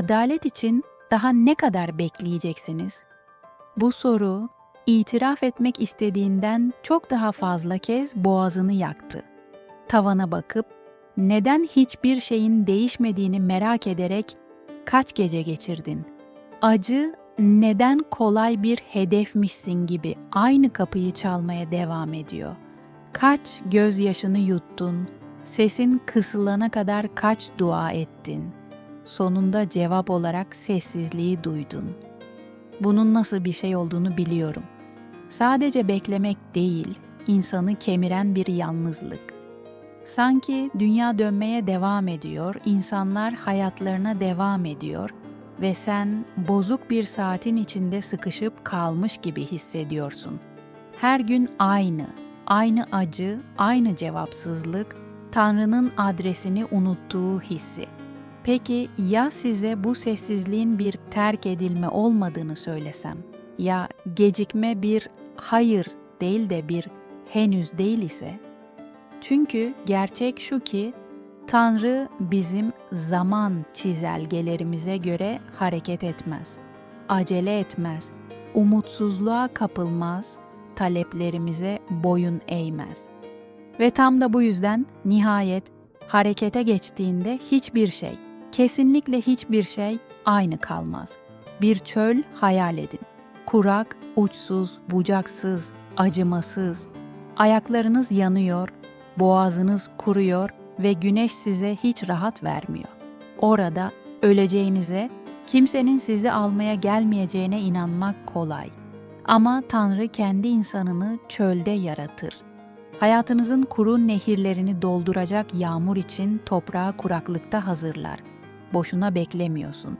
adalet için daha ne kadar bekleyeceksiniz? Bu soru itiraf etmek istediğinden çok daha fazla kez boğazını yaktı. Tavana bakıp neden hiçbir şeyin değişmediğini merak ederek kaç gece geçirdin? Acı neden kolay bir hedefmişsin gibi aynı kapıyı çalmaya devam ediyor? Kaç gözyaşını yuttun? Sesin kısılana kadar kaç dua ettin? Sonunda cevap olarak sessizliği duydun. Bunun nasıl bir şey olduğunu biliyorum. Sadece beklemek değil, insanı kemiren bir yalnızlık. Sanki dünya dönmeye devam ediyor, insanlar hayatlarına devam ediyor ve sen bozuk bir saatin içinde sıkışıp kalmış gibi hissediyorsun. Her gün aynı, aynı acı, aynı cevapsızlık, Tanrı'nın adresini unuttuğu hissi. Peki ya size bu sessizliğin bir terk edilme olmadığını söylesem? Ya gecikme bir hayır değil de bir henüz değil ise? Çünkü gerçek şu ki Tanrı bizim zaman çizelgelerimize göre hareket etmez. Acele etmez. Umutsuzluğa kapılmaz. Taleplerimize boyun eğmez. Ve tam da bu yüzden nihayet harekete geçtiğinde hiçbir şey, kesinlikle hiçbir şey aynı kalmaz. Bir çöl hayal edin. Kurak, uçsuz, bucaksız, acımasız. Ayaklarınız yanıyor, boğazınız kuruyor ve güneş size hiç rahat vermiyor. Orada öleceğinize, kimsenin sizi almaya gelmeyeceğine inanmak kolay. Ama Tanrı kendi insanını çölde yaratır. Hayatınızın kuru nehirlerini dolduracak yağmur için toprağı kuraklıkta hazırlar. Boşuna beklemiyorsun.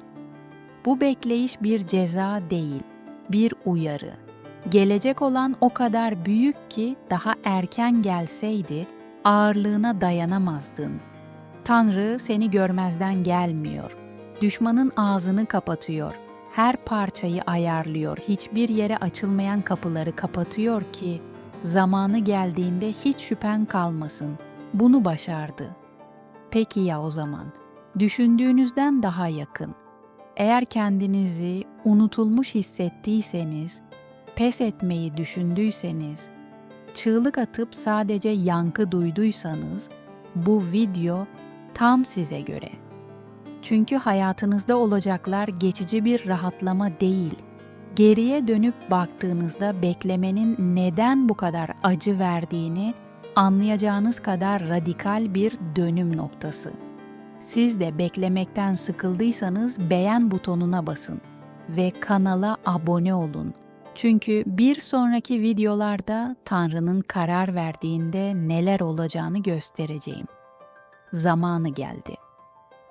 Bu bekleyiş bir ceza değil, bir uyarı. Gelecek olan o kadar büyük ki daha erken gelseydi ağırlığına dayanamazdın. Tanrı seni görmezden gelmiyor. Düşmanın ağzını kapatıyor. Her parçayı ayarlıyor. Hiçbir yere açılmayan kapıları kapatıyor ki zamanı geldiğinde hiç şüphen kalmasın. Bunu başardı. Peki ya o zaman? Düşündüğünüzden daha yakın. Eğer kendinizi unutulmuş hissettiyseniz, pes etmeyi düşündüyseniz, çığlık atıp sadece yankı duyduysanız bu video tam size göre. Çünkü hayatınızda olacaklar geçici bir rahatlama değil. Geriye dönüp baktığınızda beklemenin neden bu kadar acı verdiğini anlayacağınız kadar radikal bir dönüm noktası. Siz de beklemekten sıkıldıysanız beğen butonuna basın ve kanala abone olun. Çünkü bir sonraki videolarda Tanrı'nın karar verdiğinde neler olacağını göstereceğim. Zamanı geldi.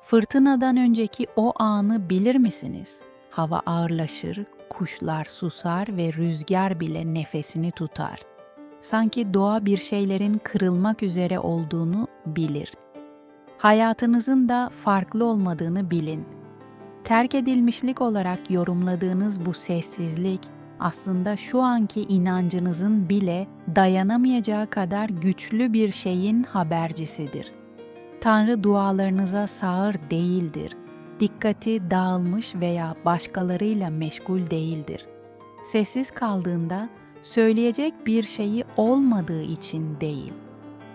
Fırtınadan önceki o anı bilir misiniz? Hava ağırlaşır, kuşlar susar ve rüzgar bile nefesini tutar. Sanki doğa bir şeylerin kırılmak üzere olduğunu bilir. Hayatınızın da farklı olmadığını bilin. Terk edilmişlik olarak yorumladığınız bu sessizlik aslında şu anki inancınızın bile dayanamayacağı kadar güçlü bir şeyin habercisidir. Tanrı dualarınıza sağır değildir. Dikkati dağılmış veya başkalarıyla meşgul değildir. Sessiz kaldığında söyleyecek bir şeyi olmadığı için değil.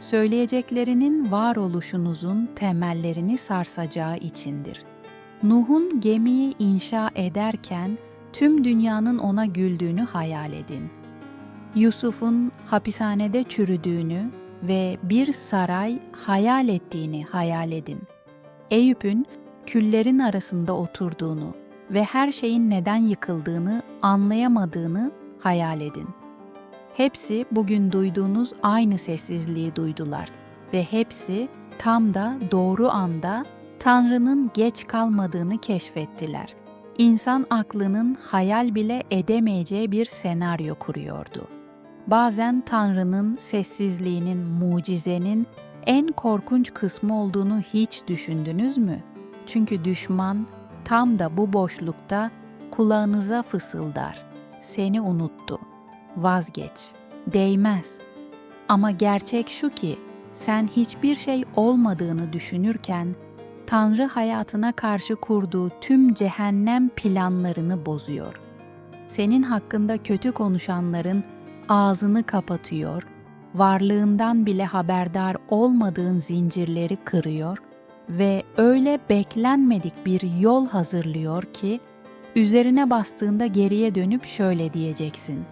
Söyleyeceklerinin varoluşunuzun temellerini sarsacağı içindir. Nuh'un gemiyi inşa ederken tüm dünyanın ona güldüğünü hayal edin. Yusuf'un hapishanede çürüdüğünü ve bir saray hayal ettiğini hayal edin. Eyüp'ün küllerin arasında oturduğunu ve her şeyin neden yıkıldığını anlayamadığını hayal edin. Hepsi bugün duyduğunuz aynı sessizliği duydular ve hepsi tam da doğru anda Tanrı'nın geç kalmadığını keşfettiler. İnsan aklının hayal bile edemeyeceği bir senaryo kuruyordu. Bazen Tanrı'nın sessizliğinin, mucizenin en korkunç kısmı olduğunu hiç düşündünüz mü? Çünkü düşman tam da bu boşlukta kulağınıza fısıldar. Seni unuttu. Vazgeç. Değmez. Ama gerçek şu ki sen hiçbir şey olmadığını düşünürken Tanrı hayatına karşı kurduğu tüm cehennem planlarını bozuyor. Senin hakkında kötü konuşanların ağzını kapatıyor, varlığından bile haberdar olmadığın zincirleri kırıyor ve öyle beklenmedik bir yol hazırlıyor ki üzerine bastığında geriye dönüp şöyle diyeceksin.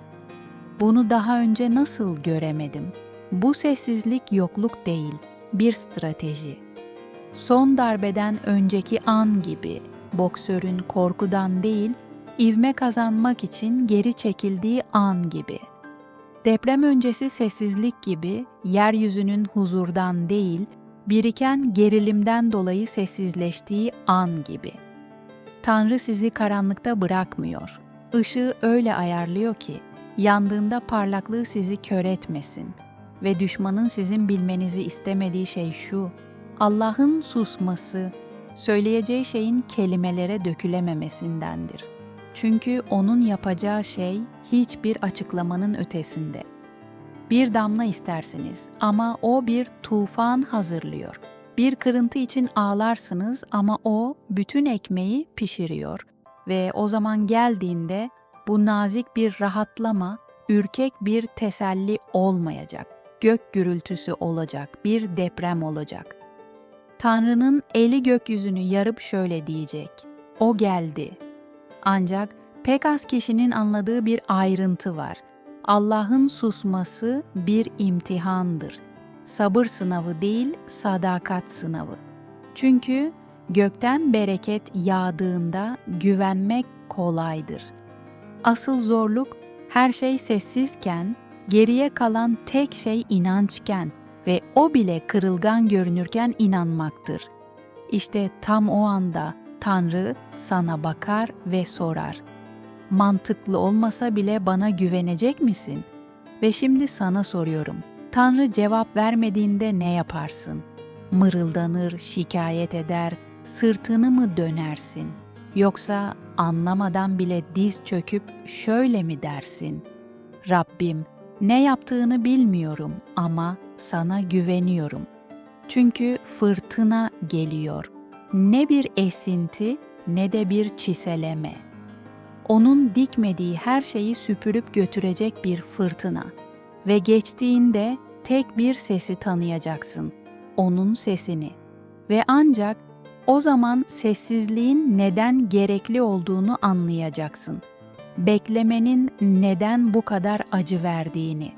Bunu daha önce nasıl göremedim? Bu sessizlik yokluk değil, bir strateji. Son darbeden önceki an gibi boksörün korkudan değil, ivme kazanmak için geri çekildiği an gibi. Deprem öncesi sessizlik gibi yeryüzünün huzurdan değil, biriken gerilimden dolayı sessizleştiği an gibi. Tanrı sizi karanlıkta bırakmıyor. Işığı öyle ayarlıyor ki yandığında parlaklığı sizi kör etmesin. Ve düşmanın sizin bilmenizi istemediği şey şu, Allah'ın susması, söyleyeceği şeyin kelimelere dökülememesindendir. Çünkü onun yapacağı şey hiçbir açıklamanın ötesinde. Bir damla istersiniz ama o bir tufan hazırlıyor. Bir kırıntı için ağlarsınız ama o bütün ekmeği pişiriyor ve o zaman geldiğinde bu nazik bir rahatlama, ürkek bir teselli olmayacak. Gök gürültüsü olacak, bir deprem olacak. Tanrı'nın eli gökyüzünü yarıp şöyle diyecek. O geldi. Ancak pek az kişinin anladığı bir ayrıntı var. Allah'ın susması bir imtihandır. Sabır sınavı değil, sadakat sınavı. Çünkü gökten bereket yağdığında güvenmek kolaydır. Asıl zorluk her şey sessizken, geriye kalan tek şey inançken ve o bile kırılgan görünürken inanmaktır. İşte tam o anda Tanrı sana bakar ve sorar. Mantıklı olmasa bile bana güvenecek misin? Ve şimdi sana soruyorum. Tanrı cevap vermediğinde ne yaparsın? Mırıldanır, şikayet eder, sırtını mı dönersin? Yoksa anlamadan bile diz çöküp şöyle mi dersin? Rabbim, ne yaptığını bilmiyorum ama sana güveniyorum. Çünkü fırtına geliyor. Ne bir esinti ne de bir çiseleme. Onun dikmediği her şeyi süpürüp götürecek bir fırtına ve geçtiğinde tek bir sesi tanıyacaksın. Onun sesini. Ve ancak o zaman sessizliğin neden gerekli olduğunu anlayacaksın. Beklemenin neden bu kadar acı verdiğini.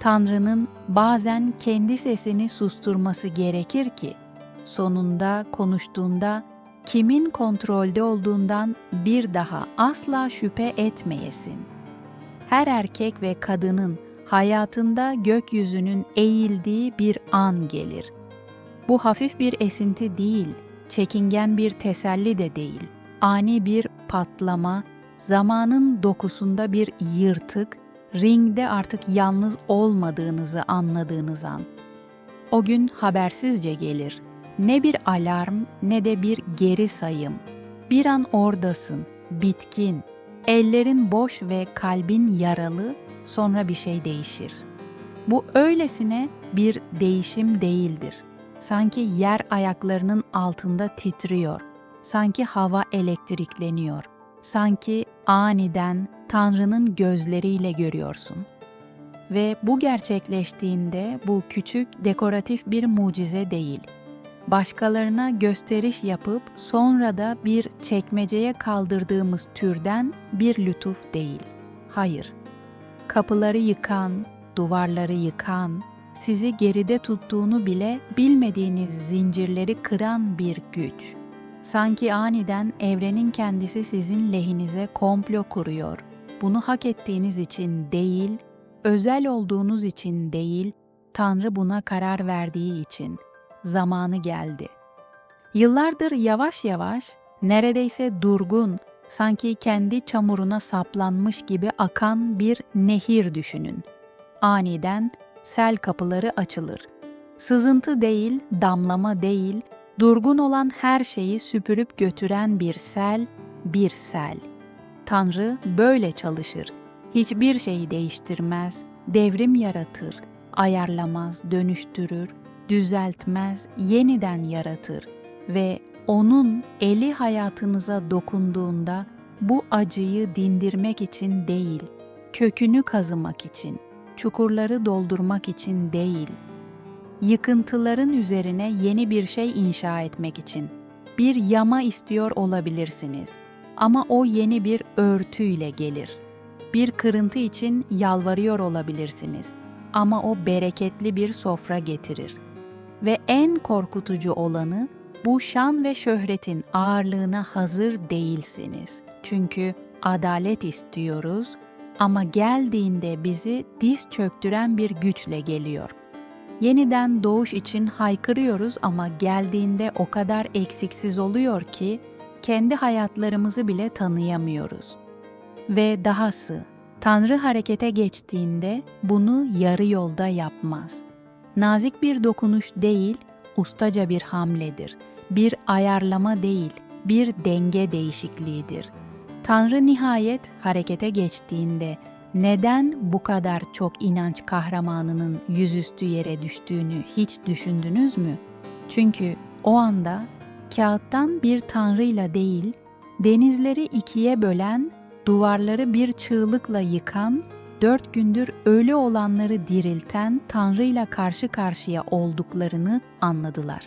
Tanrı'nın bazen kendi sesini susturması gerekir ki sonunda konuştuğunda kimin kontrolde olduğundan bir daha asla şüphe etmeyesin. Her erkek ve kadının hayatında gökyüzünün eğildiği bir an gelir. Bu hafif bir esinti değil, çekingen bir teselli de değil, ani bir patlama, zamanın dokusunda bir yırtık, ringde artık yalnız olmadığınızı anladığınız an. O gün habersizce gelir. Ne bir alarm ne de bir geri sayım. Bir an oradasın, bitkin, ellerin boş ve kalbin yaralı, sonra bir şey değişir. Bu öylesine bir değişim değildir. Sanki yer ayaklarının altında titriyor. Sanki hava elektrikleniyor. Sanki aniden Tanrı'nın gözleriyle görüyorsun. Ve bu gerçekleştiğinde bu küçük dekoratif bir mucize değil. Başkalarına gösteriş yapıp sonra da bir çekmeceye kaldırdığımız türden bir lütuf değil. Hayır. Kapıları yıkan, duvarları yıkan, sizi geride tuttuğunu bile bilmediğiniz zincirleri kıran bir güç. Sanki aniden evrenin kendisi sizin lehinize komplo kuruyor. Bunu hak ettiğiniz için değil, özel olduğunuz için değil, Tanrı buna karar verdiği için zamanı geldi. Yıllardır yavaş yavaş, neredeyse durgun, sanki kendi çamuruna saplanmış gibi akan bir nehir düşünün. Aniden sel kapıları açılır. Sızıntı değil, damlama değil, durgun olan her şeyi süpürüp götüren bir sel, bir sel. Tanrı böyle çalışır. Hiçbir şeyi değiştirmez, devrim yaratır, ayarlamaz, dönüştürür, düzeltmez, yeniden yaratır ve onun eli hayatınıza dokunduğunda bu acıyı dindirmek için değil, kökünü kazımak için, çukurları doldurmak için değil, yıkıntıların üzerine yeni bir şey inşa etmek için bir yama istiyor olabilirsiniz ama o yeni bir örtüyle gelir. Bir kırıntı için yalvarıyor olabilirsiniz ama o bereketli bir sofra getirir. Ve en korkutucu olanı bu şan ve şöhretin ağırlığına hazır değilsiniz. Çünkü adalet istiyoruz ama geldiğinde bizi diz çöktüren bir güçle geliyor. Yeniden doğuş için haykırıyoruz ama geldiğinde o kadar eksiksiz oluyor ki kendi hayatlarımızı bile tanıyamıyoruz. Ve dahası Tanrı harekete geçtiğinde bunu yarı yolda yapmaz. Nazik bir dokunuş değil, ustaca bir hamledir. Bir ayarlama değil, bir denge değişikliğidir. Tanrı nihayet harekete geçtiğinde neden bu kadar çok inanç kahramanının yüzüstü yere düştüğünü hiç düşündünüz mü? Çünkü o anda kağıttan bir tanrıyla değil, denizleri ikiye bölen, duvarları bir çığlıkla yıkan, dört gündür ölü olanları dirilten Tanrı'yla karşı karşıya olduklarını anladılar.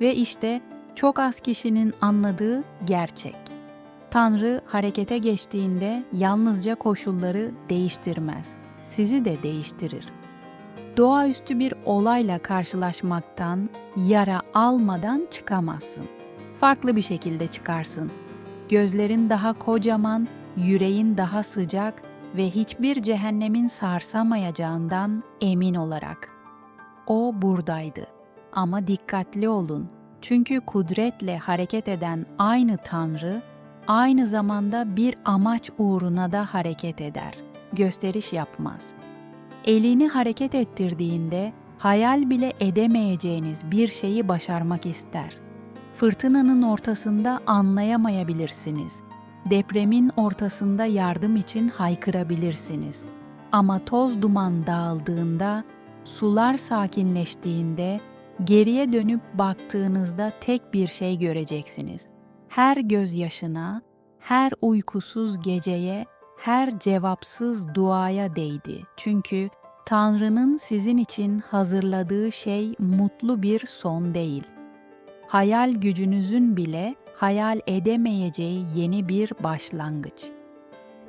Ve işte çok az kişinin anladığı gerçek. Tanrı harekete geçtiğinde yalnızca koşulları değiştirmez, sizi de değiştirir. Doğaüstü bir olayla karşılaşmaktan, yara almadan çıkamazsın. Farklı bir şekilde çıkarsın. Gözlerin daha kocaman, yüreğin daha sıcak ve hiçbir cehennemin sarsamayacağından emin olarak. O buradaydı. Ama dikkatli olun. Çünkü kudretle hareket eden aynı Tanrı aynı zamanda bir amaç uğruna da hareket eder. Gösteriş yapmaz. Elini hareket ettirdiğinde hayal bile edemeyeceğiniz bir şeyi başarmak ister. Fırtınanın ortasında anlayamayabilirsiniz. Depremin ortasında yardım için haykırabilirsiniz. Ama toz duman dağıldığında, sular sakinleştiğinde, geriye dönüp baktığınızda tek bir şey göreceksiniz her gözyaşına, her uykusuz geceye, her cevapsız duaya değdi. Çünkü Tanrı'nın sizin için hazırladığı şey mutlu bir son değil. Hayal gücünüzün bile hayal edemeyeceği yeni bir başlangıç.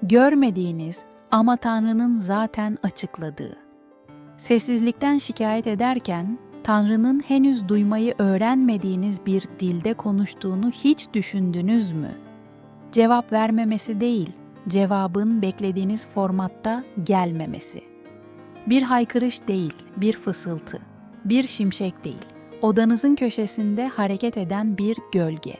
Görmediğiniz ama Tanrı'nın zaten açıkladığı. Sessizlikten şikayet ederken Tanrı'nın henüz duymayı öğrenmediğiniz bir dilde konuştuğunu hiç düşündünüz mü? Cevap vermemesi değil, cevabın beklediğiniz formatta gelmemesi. Bir haykırış değil, bir fısıltı, bir şimşek değil, odanızın köşesinde hareket eden bir gölge.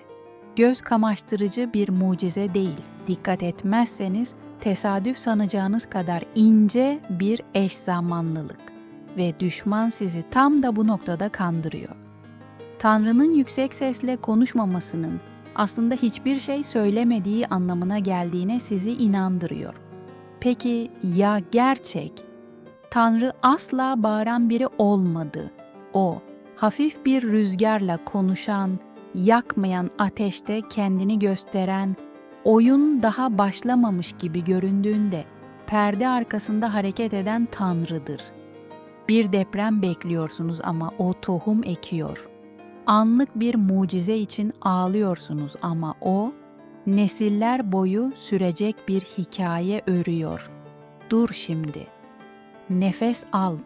Göz kamaştırıcı bir mucize değil, dikkat etmezseniz tesadüf sanacağınız kadar ince bir eş zamanlılık ve düşman sizi tam da bu noktada kandırıyor. Tanrı'nın yüksek sesle konuşmamasının aslında hiçbir şey söylemediği anlamına geldiğine sizi inandırıyor. Peki ya gerçek? Tanrı asla bağıran biri olmadı. O, hafif bir rüzgarla konuşan, yakmayan ateşte kendini gösteren, oyun daha başlamamış gibi göründüğünde perde arkasında hareket eden Tanrı'dır.'' Bir deprem bekliyorsunuz ama o tohum ekiyor. Anlık bir mucize için ağlıyorsunuz ama o nesiller boyu sürecek bir hikaye örüyor. Dur şimdi. Nefes al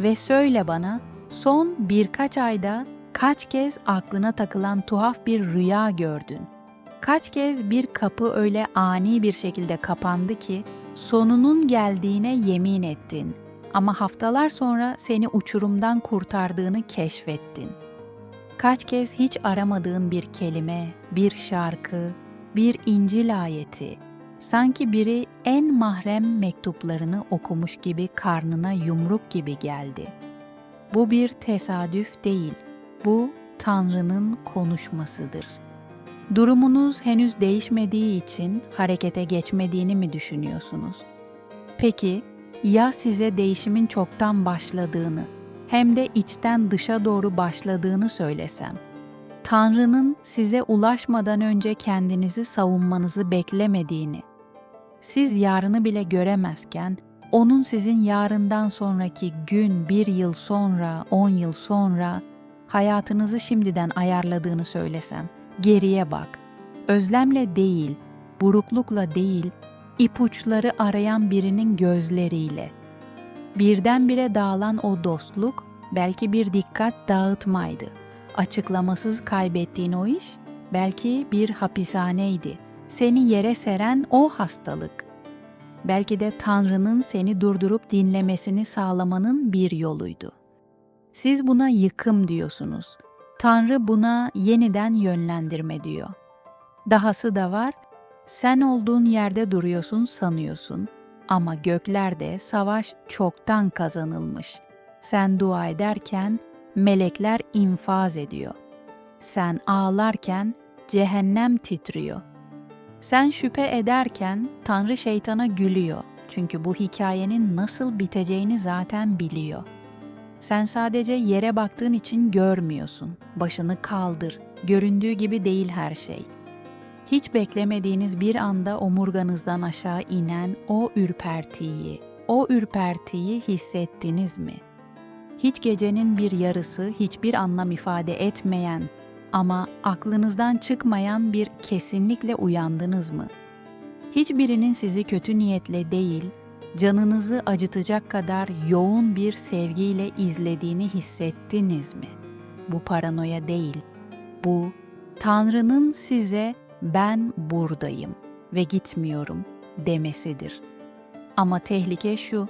ve söyle bana son birkaç ayda kaç kez aklına takılan tuhaf bir rüya gördün? Kaç kez bir kapı öyle ani bir şekilde kapandı ki sonunun geldiğine yemin ettin.'' Ama haftalar sonra seni uçurumdan kurtardığını keşfettin. Kaç kez hiç aramadığın bir kelime, bir şarkı, bir İncil ayeti, sanki biri en mahrem mektuplarını okumuş gibi karnına yumruk gibi geldi. Bu bir tesadüf değil, bu Tanrı'nın konuşmasıdır. Durumunuz henüz değişmediği için harekete geçmediğini mi düşünüyorsunuz? Peki ya size değişimin çoktan başladığını hem de içten dışa doğru başladığını söylesem. Tanrı'nın size ulaşmadan önce kendinizi savunmanızı beklemediğini, siz yarını bile göremezken, onun sizin yarından sonraki gün, bir yıl sonra, on yıl sonra hayatınızı şimdiden ayarladığını söylesem, geriye bak. Özlemle değil, buruklukla değil, ipuçları arayan birinin gözleriyle. Birdenbire dağılan o dostluk belki bir dikkat dağıtmaydı. Açıklamasız kaybettiğin o iş belki bir hapishaneydi. Seni yere seren o hastalık. Belki de Tanrı'nın seni durdurup dinlemesini sağlamanın bir yoluydu. Siz buna yıkım diyorsunuz. Tanrı buna yeniden yönlendirme diyor. Dahası da var, sen olduğun yerde duruyorsun sanıyorsun ama göklerde savaş çoktan kazanılmış. Sen dua ederken melekler infaz ediyor. Sen ağlarken cehennem titriyor. Sen şüphe ederken Tanrı şeytana gülüyor. Çünkü bu hikayenin nasıl biteceğini zaten biliyor. Sen sadece yere baktığın için görmüyorsun. Başını kaldır. Göründüğü gibi değil her şey. Hiç beklemediğiniz bir anda omurganızdan aşağı inen o ürpertiyi, o ürpertiyi hissettiniz mi? Hiç gecenin bir yarısı hiçbir anlam ifade etmeyen ama aklınızdan çıkmayan bir kesinlikle uyandınız mı? Hiçbirinin sizi kötü niyetle değil, canınızı acıtacak kadar yoğun bir sevgiyle izlediğini hissettiniz mi? Bu paranoya değil. Bu Tanrı'nın size ben buradayım ve gitmiyorum demesidir. Ama tehlike şu,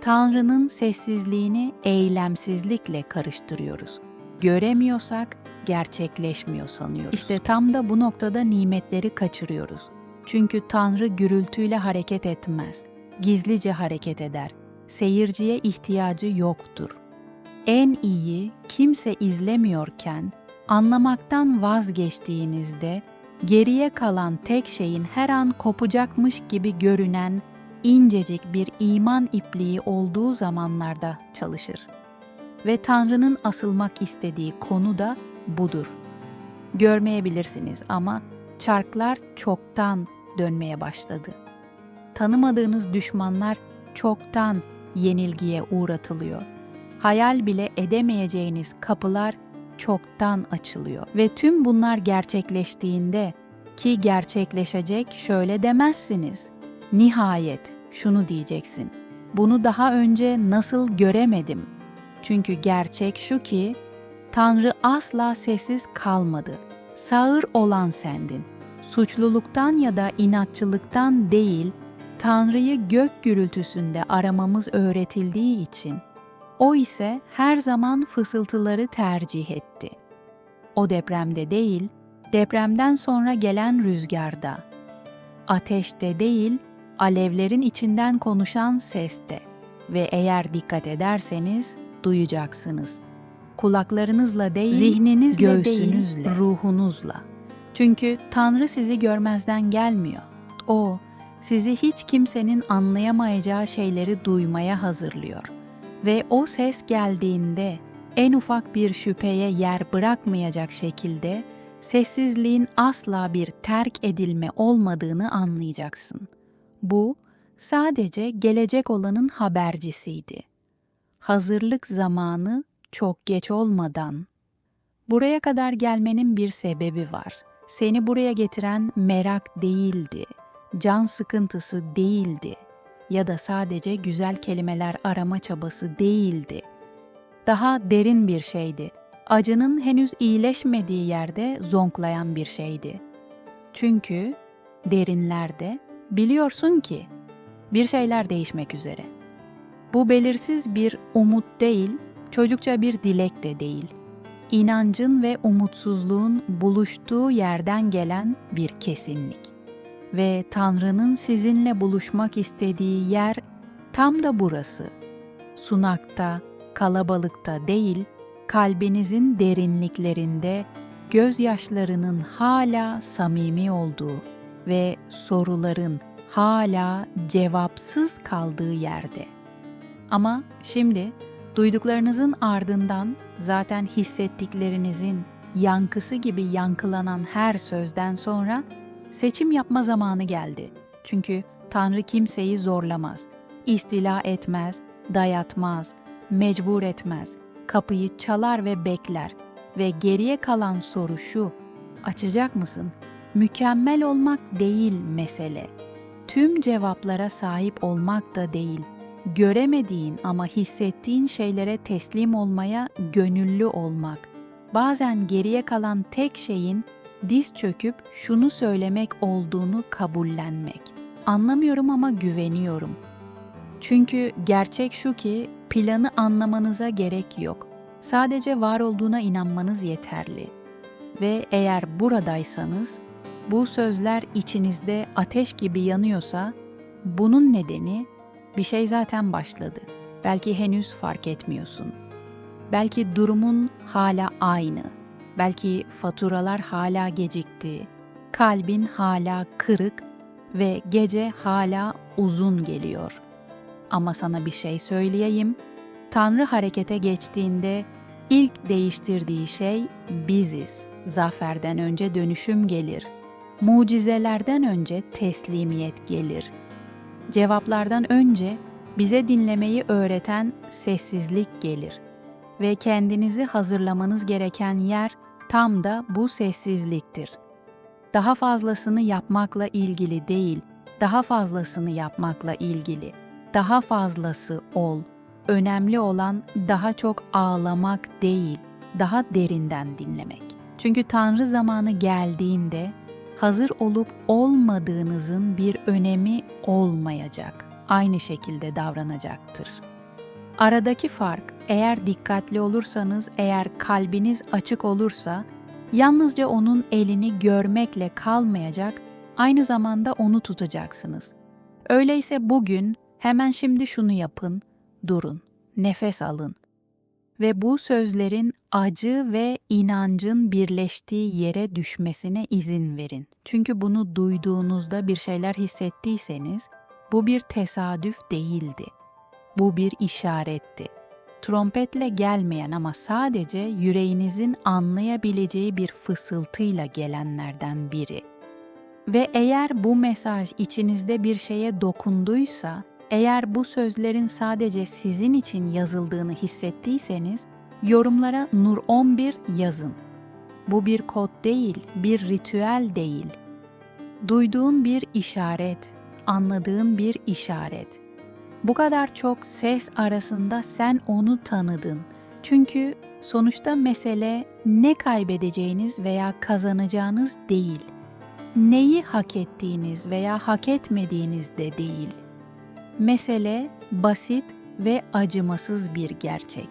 Tanrı'nın sessizliğini eylemsizlikle karıştırıyoruz. Göremiyorsak gerçekleşmiyor sanıyoruz. İşte tam da bu noktada nimetleri kaçırıyoruz. Çünkü Tanrı gürültüyle hareket etmez. Gizlice hareket eder. Seyirciye ihtiyacı yoktur. En iyi kimse izlemiyorken anlamaktan vazgeçtiğinizde geriye kalan tek şeyin her an kopacakmış gibi görünen incecik bir iman ipliği olduğu zamanlarda çalışır. Ve Tanrı'nın asılmak istediği konu da budur. Görmeyebilirsiniz ama çarklar çoktan dönmeye başladı. Tanımadığınız düşmanlar çoktan yenilgiye uğratılıyor. Hayal bile edemeyeceğiniz kapılar çoktan açılıyor ve tüm bunlar gerçekleştiğinde ki gerçekleşecek şöyle demezsiniz. Nihayet şunu diyeceksin. Bunu daha önce nasıl göremedim? Çünkü gerçek şu ki Tanrı asla sessiz kalmadı. Sağır olan sendin. Suçluluktan ya da inatçılıktan değil, Tanrı'yı gök gürültüsünde aramamız öğretildiği için o ise her zaman fısıltıları tercih etti. O depremde değil, depremden sonra gelen rüzgarda. Ateşte değil, alevlerin içinden konuşan seste ve eğer dikkat ederseniz duyacaksınız. Kulaklarınızla değil, zihninizle göğsünüzle, değil, ruhunuzla. Çünkü Tanrı sizi görmezden gelmiyor. O, sizi hiç kimsenin anlayamayacağı şeyleri duymaya hazırlıyor. Ve o ses geldiğinde en ufak bir şüpheye yer bırakmayacak şekilde sessizliğin asla bir terk edilme olmadığını anlayacaksın. Bu sadece gelecek olanın habercisiydi. Hazırlık zamanı çok geç olmadan. Buraya kadar gelmenin bir sebebi var. Seni buraya getiren merak değildi, can sıkıntısı değildi ya da sadece güzel kelimeler arama çabası değildi. Daha derin bir şeydi. Acının henüz iyileşmediği yerde zonklayan bir şeydi. Çünkü derinlerde biliyorsun ki bir şeyler değişmek üzere. Bu belirsiz bir umut değil, çocukça bir dilek de değil. İnancın ve umutsuzluğun buluştuğu yerden gelen bir kesinlik. Ve Tanrı'nın sizinle buluşmak istediği yer tam da burası. Sunakta, kalabalıkta değil, kalbinizin derinliklerinde gözyaşlarının hala samimi olduğu ve soruların hala cevapsız kaldığı yerde. Ama şimdi duyduklarınızın ardından zaten hissettiklerinizin yankısı gibi yankılanan her sözden sonra seçim yapma zamanı geldi. Çünkü Tanrı kimseyi zorlamaz, istila etmez, dayatmaz, mecbur etmez. Kapıyı çalar ve bekler ve geriye kalan soru şu: açacak mısın? Mükemmel olmak değil mesele. Tüm cevaplara sahip olmak da değil. Göremediğin ama hissettiğin şeylere teslim olmaya gönüllü olmak. Bazen geriye kalan tek şeyin diz çöküp şunu söylemek olduğunu kabullenmek. Anlamıyorum ama güveniyorum. Çünkü gerçek şu ki planı anlamanıza gerek yok. Sadece var olduğuna inanmanız yeterli. Ve eğer buradaysanız, bu sözler içinizde ateş gibi yanıyorsa, bunun nedeni bir şey zaten başladı. Belki henüz fark etmiyorsun. Belki durumun hala aynı. Belki faturalar hala gecikti. Kalbin hala kırık ve gece hala uzun geliyor. Ama sana bir şey söyleyeyim. Tanrı harekete geçtiğinde ilk değiştirdiği şey biziz. Zaferden önce dönüşüm gelir. Mucizelerden önce teslimiyet gelir. Cevaplardan önce bize dinlemeyi öğreten sessizlik gelir ve kendinizi hazırlamanız gereken yer tam da bu sessizliktir. Daha fazlasını yapmakla ilgili değil, daha fazlasını yapmakla ilgili. Daha fazlası ol. Önemli olan daha çok ağlamak değil, daha derinden dinlemek. Çünkü Tanrı zamanı geldiğinde hazır olup olmadığınızın bir önemi olmayacak. Aynı şekilde davranacaktır. Aradaki fark eğer dikkatli olursanız, eğer kalbiniz açık olursa yalnızca onun elini görmekle kalmayacak, aynı zamanda onu tutacaksınız. Öyleyse bugün hemen şimdi şunu yapın, durun, nefes alın ve bu sözlerin acı ve inancın birleştiği yere düşmesine izin verin. Çünkü bunu duyduğunuzda bir şeyler hissettiyseniz bu bir tesadüf değildi. Bu bir işaretti. Trompetle gelmeyen ama sadece yüreğinizin anlayabileceği bir fısıltıyla gelenlerden biri. Ve eğer bu mesaj içinizde bir şeye dokunduysa, eğer bu sözlerin sadece sizin için yazıldığını hissettiyseniz, yorumlara Nur 11 yazın. Bu bir kod değil, bir ritüel değil. Duyduğun bir işaret, anladığın bir işaret. Bu kadar çok ses arasında sen onu tanıdın. Çünkü sonuçta mesele ne kaybedeceğiniz veya kazanacağınız değil. Neyi hak ettiğiniz veya hak etmediğiniz de değil. Mesele basit ve acımasız bir gerçek.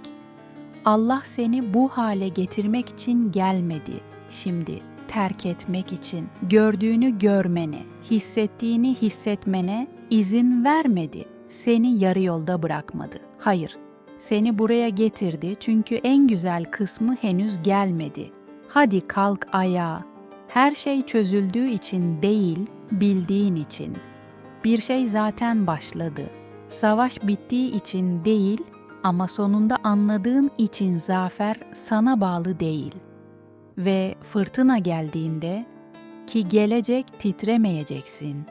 Allah seni bu hale getirmek için gelmedi. Şimdi terk etmek için gördüğünü görmene, hissettiğini hissetmene izin vermedi. Seni yarı yolda bırakmadı. Hayır, seni buraya getirdi çünkü en güzel kısmı henüz gelmedi. Hadi kalk ayağa. Her şey çözüldüğü için değil, bildiğin için. Bir şey zaten başladı. Savaş bittiği için değil ama sonunda anladığın için zafer sana bağlı değil. Ve fırtına geldiğinde ki gelecek titremeyeceksin.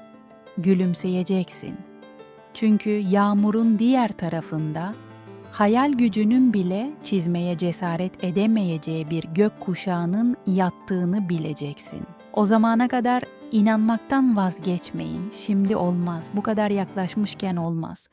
Gülümseyeceksin. Çünkü yağmurun diğer tarafında hayal gücünün bile çizmeye cesaret edemeyeceği bir gök kuşağının yattığını bileceksin. O zamana kadar inanmaktan vazgeçmeyin. Şimdi olmaz. Bu kadar yaklaşmışken olmaz.